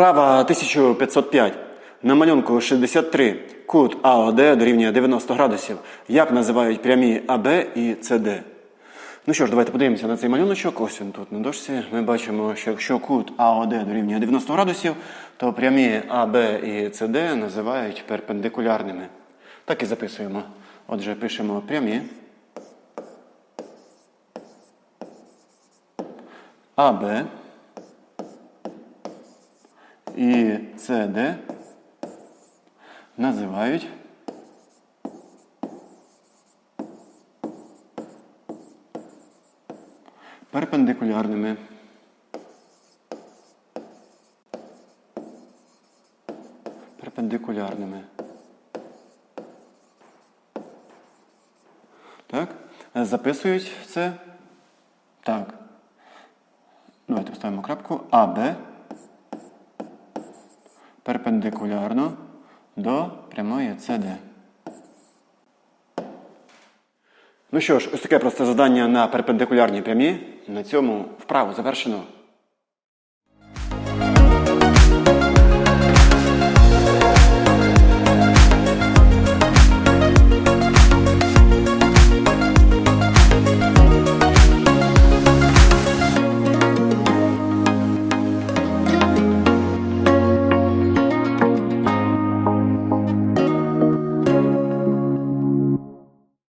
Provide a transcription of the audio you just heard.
Вправа 1505. На малюнку 63. Кут АОД дорівнює 90 градусів. Як називають прямі АБ і СД? Ну що ж, давайте подивимося на цей малюночок. Ось він тут на дошці. Ми бачимо, що якщо кут АОД дорівнює 90 градусів, то прямі АБ і СД називають перпендикулярними. Так і записуємо. Отже, пишемо прямі. АБ і СД називають перпендикулярними. Перпендикулярними. Так? Записують це. Так. Давайте поставимо крапку. АБ перпендикулярно до прямої CD. Ну що ж, ось таке просте завдання на перпендикулярній прямі. На цьому вправу завершено.